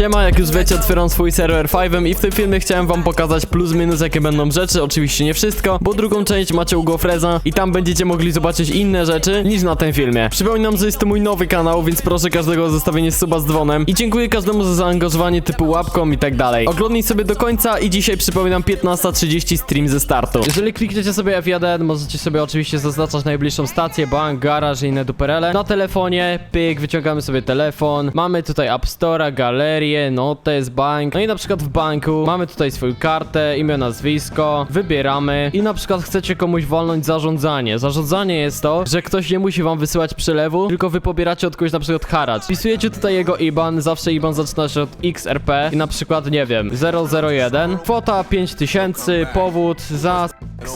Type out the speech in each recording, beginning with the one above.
Siema, jak już wiecie, otwieram swój serwer 5 i w tym filmie chciałem wam pokazać plus minus jakie będą rzeczy, oczywiście nie wszystko, bo drugą część macie u GoFreza i tam będziecie mogli zobaczyć inne rzeczy niż na tym filmie. Przypominam, że jest to mój nowy kanał, więc proszę każdego o zostawienie suba z dzwonem i dziękuję każdemu za zaangażowanie typu łapką i tak dalej. Oglądnij sobie do końca i dzisiaj przypominam 15.30 stream ze startu. Jeżeli klikniecie sobie F1, możecie sobie oczywiście zaznaczać najbliższą stację, bank, garaż i inne duperele. Na telefonie, pyk, wyciągamy sobie telefon, mamy tutaj App Store'a, galerię, notes, bank, no i na przykład w banku mamy tutaj swoją kartę, imię, nazwisko, wybieramy i na przykład chcecie komuś walnąć zarządzanie. Zarządzanie jest to, że ktoś nie musi wam wysyłać przelewu, tylko wy pobieracie od kogoś na przykład haracz. Wpisujecie tutaj jego IBAN, zawsze IBAN zaczyna się od XRP i na przykład, nie wiem, 001, kwota 5000, powód za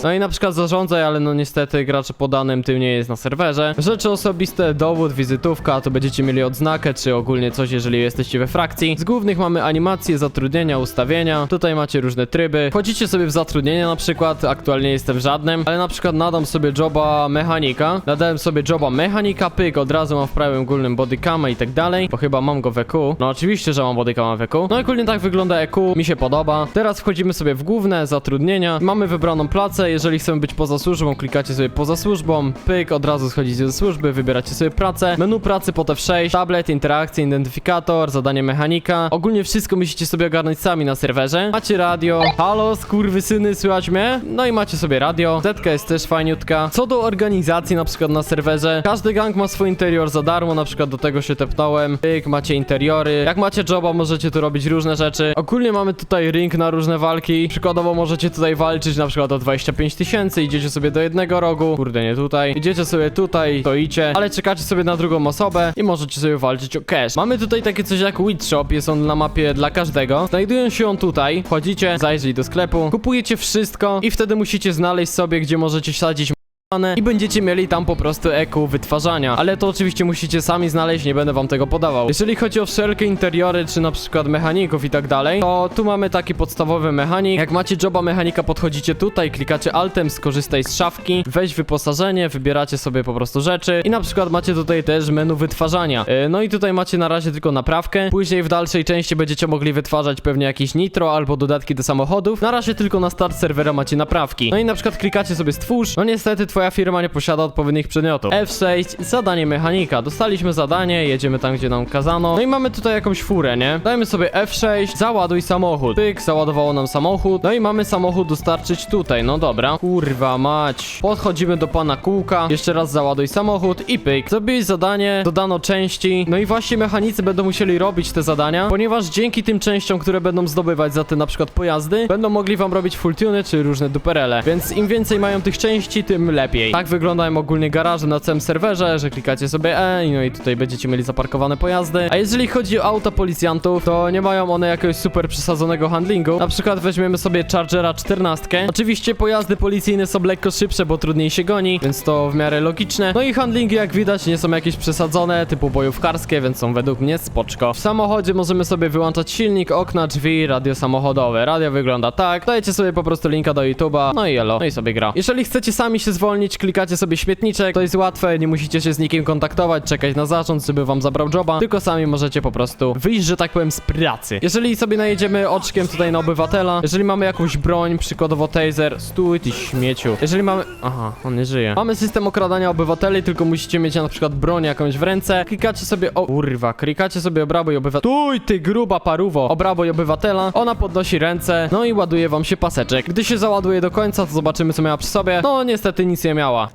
no i na przykład zarządzaj, ale no niestety gracz po danym tym nie jest na serwerze. Rzeczy osobiste, dowód, wizytówka, to będziecie mieli odznakę, czy ogólnie coś, jeżeli jesteście we frakcji. Głównych mamy animacje, zatrudnienia, ustawienia. Tutaj macie różne tryby. Wchodzicie sobie w zatrudnienie na przykład, aktualnie jestem w żadnym, ale na przykład nadam sobie joba mechanika. Nadałem sobie joba mechanika, pyk, od razu mam w prawym górnym bodycama i tak dalej, bo chyba mam go w EQ. No oczywiście, że mam bodycama w EQ. No i ogólnie tak wygląda EQ, mi się podoba. Teraz wchodzimy sobie w główne zatrudnienia. Mamy wybraną pracę, jeżeli chcemy być poza służbą, klikacie sobie poza służbą, pyk, od razu schodzicie ze służby, wybieracie sobie pracę, menu pracy po F6, tablet, interakcje, identyfikator, zadanie mechanika. Ogólnie wszystko musicie sobie ogarnąć sami na serwerze. Macie radio, halo, skurwysyny, słychać mnie? No i macie sobie radio, zetka jest też fajniutka. Co do organizacji na przykład na serwerze, każdy gang ma swój interior za darmo, na przykład do tego się tepnąłem, pyk, macie interiory. Jak macie joba, możecie tu robić różne rzeczy. Ogólnie mamy tutaj ring na różne walki, przykładowo możecie tutaj walczyć na przykład o 25 tysięcy, idziecie sobie do jednego rogu, kurde nie tutaj, idziecie sobie tutaj, stoicie, ale czekacie sobie na drugą osobę i możecie sobie walczyć o cash. Mamy tutaj takie coś jak Wheat Shop, jest on na mapie dla każdego. Znajdują się on tutaj, wchodzicie, zajrzyj do sklepu, kupujecie wszystko i wtedy musicie znaleźć sobie, gdzie możecie sadzić i będziecie mieli tam po prostu EQ wytwarzania. Ale to oczywiście musicie sami znaleźć, nie będę wam tego podawał. Jeżeli chodzi o wszelkie interiory, czy na przykład mechaników i tak dalej, to tu mamy taki podstawowy mechanik. Jak macie joba mechanika, podchodzicie tutaj, klikacie altem, skorzystaj z szafki, weź wyposażenie, wybieracie sobie po prostu rzeczy i na przykład macie tutaj też menu wytwarzania. Yy, no i tutaj macie na razie tylko naprawkę. Później w dalszej części będziecie mogli wytwarzać pewnie jakieś nitro albo dodatki do samochodów. Na razie tylko na start serwera macie naprawki. No i na przykład klikacie sobie stwórz. No niestety twoja firma nie posiada odpowiednich przedmiotów. F6, zadanie mechanika. Dostaliśmy zadanie, jedziemy tam, gdzie nam kazano. No i mamy tutaj jakąś furę, nie? Dajmy sobie F6, załaduj samochód. Pyk, załadowało nam samochód. No i mamy samochód dostarczyć tutaj, no dobra. Kurwa mać. Podchodzimy do pana kółka. Jeszcze raz załaduj samochód i pyk. Zrobiłeś zadanie, dodano części. No i właśnie mechanicy będą musieli robić te zadania, ponieważ dzięki tym częściom, które będą zdobywać za te na przykład pojazdy, będą mogli wam robić full tuny czy różne duperele. Więc im więcej mają tych części, tym lepiej. Tak wyglądają ogólnie garaże na całym serwerze, że klikacie sobie E, no i tutaj będziecie mieli zaparkowane pojazdy. A jeżeli chodzi o auta policjantów, to nie mają one jakiegoś super przesadzonego handlingu. Na przykład weźmiemy sobie Chargera 14. Oczywiście pojazdy policyjne są lekko szybsze, bo trudniej się goni, więc to w miarę logiczne. No i handlingi, jak widać, nie są jakieś przesadzone, typu bojówkarskie, więc są według mnie spoczko. W samochodzie możemy sobie wyłączać silnik, okna, drzwi, radio samochodowe. Radio wygląda tak. Dajecie sobie po prostu linka do YouTube'a, no i elo, no i sobie gra. Jeżeli chcecie sami się zwolnić, klikacie sobie śmietniczek, to jest łatwe, nie musicie się z nikim kontaktować, czekać na zarząd, żeby wam zabrał joba, tylko sami możecie po prostu wyjść, że tak powiem, z pracy. Jeżeli sobie najedziemy oczkiem tutaj na obywatela, jeżeli mamy jakąś broń, przykładowo taser, stój ty śmieciu. Jeżeli mamy... Aha, on nie żyje. Mamy system okradania obywateli, tylko musicie mieć na przykład broń jakąś w ręce, klikacie sobie o... Kurwa, klikacie sobie obrabuj obywatel... Stój ty gruba paruwo! Obrabuj obywatela, ona podnosi ręce, no i ładuje wam się paseczek. Gdy się załaduje do końca, to zobaczymy co miała przy sobie. No niestety nic nie miała.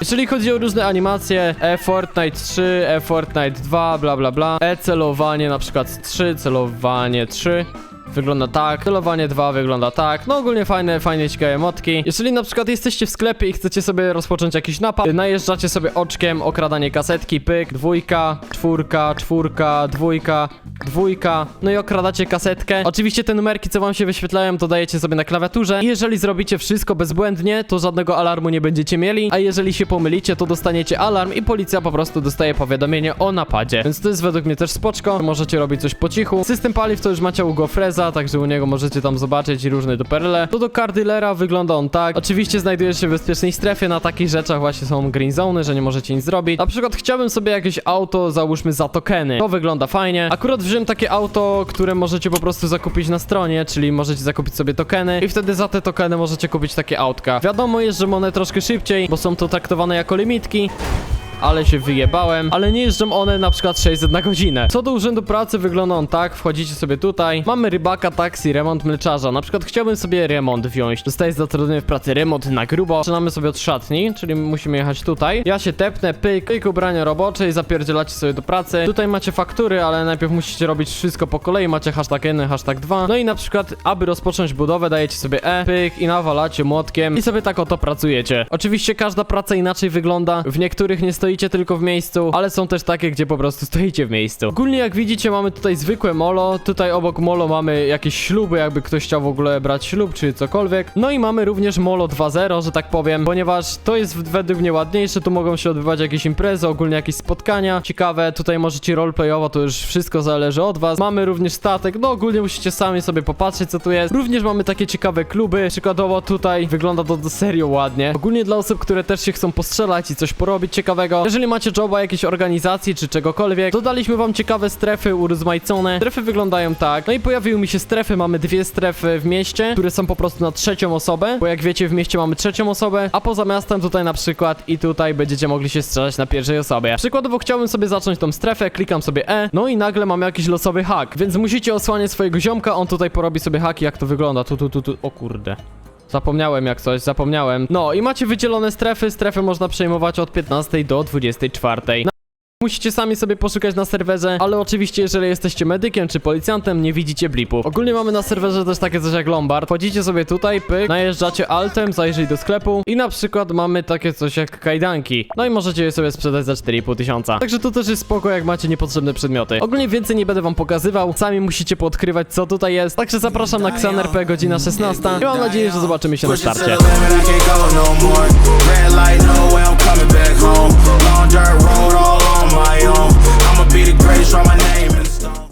Jeżeli chodzi o różne animacje, e-Fortnite 3, e-Fortnite 2, bla bla bla, e-celowanie na przykład 3, celowanie 3, Wygląda tak, celowanie 2 wygląda tak. No ogólnie fajne, fajne, ciekawe motki. Jeżeli na przykład jesteście w sklepie i chcecie sobie rozpocząć jakiś napad, najeżdżacie sobie oczkiem, okradanie kasetki, pyk, dwójka, czwórka, czwórka, dwójka, dwójka, no i okradacie kasetkę. Oczywiście te numerki, co wam się wyświetlają, to dajecie sobie na klawiaturze. I jeżeli zrobicie wszystko bezbłędnie, to żadnego alarmu nie będziecie mieli, a jeżeli się pomylicie, to dostaniecie alarm i policja po prostu dostaje powiadomienie o napadzie. Więc to jest według mnie też spoczko, możecie robić coś po cichu. System paliw to już macie u GoFreza, także u niego możecie tam zobaczyć różne duperle. To do car dealera wygląda on tak. Oczywiście znajdujesz się w bezpiecznej strefie, na takich rzeczach właśnie są green zone, że nie możecie nic zrobić. Na przykład chciałbym sobie jakieś auto, załóżmy za tokeny. To wygląda fajnie. Akurat wziąłem takie auto, które możecie po prostu zakupić na stronie, czyli możecie zakupić sobie tokeny i wtedy za te tokeny możecie kupić takie autka. Wiadomo jest, że one troszkę szybciej, bo są to traktowane jako limitki ale się wyjebałem, ale nie jeżdżą one na przykład 600 na godzinę. Co do urzędu pracy wygląda on tak, wchodzicie sobie tutaj, mamy rybaka, taksi, remont mleczarza, na przykład chciałbym sobie remont wziąć, zostaje zatrudniony w pracy remont na grubo, zaczynamy sobie od szatni, czyli musimy jechać tutaj, ja się tepnę, pyk, pyk ubrania robocze i zapierdzielacie sobie do pracy, tutaj macie faktury, ale najpierw musicie robić wszystko po kolei, macie hashtag 1, hashtag 2, no i na przykład, aby rozpocząć budowę, dajecie sobie E, pyk i nawalacie młotkiem. I sobie tak oto pracujecie. Oczywiście każda praca inaczej wygląda, w niektórych nie stoicie tylko w miejscu, ale są też takie, gdzie po prostu stoicie w miejscu. Ogólnie jak widzicie mamy tutaj zwykłe molo, tutaj obok molo mamy jakieś śluby, jakby ktoś chciał w ogóle brać ślub czy cokolwiek. No i mamy również molo 2.0, że tak powiem, ponieważ to jest według mnie ładniejsze, tu mogą się odbywać jakieś imprezy, ogólnie jakieś spotkania ciekawe, tutaj możecie roleplayowo, to już wszystko zależy od was. Mamy również statek, no ogólnie musicie sami sobie popatrzeć co tu jest. Również mamy takie ciekawe kluby, przykładowo tutaj wygląda to serio ładnie. Ogólnie dla osób, które też się chcą postrzelać i coś porobić ciekawego. Jeżeli macie joba jakiejś organizacji czy czegokolwiek, dodaliśmy wam ciekawe strefy urozmaicone. Strefy wyglądają tak. No i pojawiły mi się strefy, mamy dwie strefy w mieście, które są po prostu na trzecią osobę, bo jak wiecie w mieście mamy trzecią osobę, a poza miastem tutaj na przykład i tutaj będziecie mogli się strzelać na pierwszej osobie. Przykładowo chciałbym sobie zacząć tą strefę, klikam sobie E, no i nagle mamy jakiś losowy hak, więc musicie osłaniać swojego ziomka, on tutaj porobi sobie haki, jak to wygląda, tu, tu, tu, tu, o kurde. Zapomniałem jak coś, zapomniałem. No i macie wydzielone strefy, strefy można przejmować od 15 do 24. Musicie sami sobie poszukać na serwerze, ale oczywiście jeżeli jesteście medykiem czy policjantem, nie widzicie blipów. Ogólnie mamy na serwerze też takie coś jak Lombard. Wchodzicie sobie tutaj, pyk, najeżdżacie altem, zajrzyj do sklepu i na przykład mamy takie coś jak kajdanki. No i możecie je sobie sprzedać za 4,5 tysiąca. Także to też jest spoko, jak macie niepotrzebne przedmioty. Ogólnie więcej nie będę wam pokazywał, sami musicie podkrywać co tutaj jest. Także zapraszam na XanerP godzina 16 i mam nadzieję, że zobaczymy się na starcie. Long on my own. I'ma be the greatest, write my name.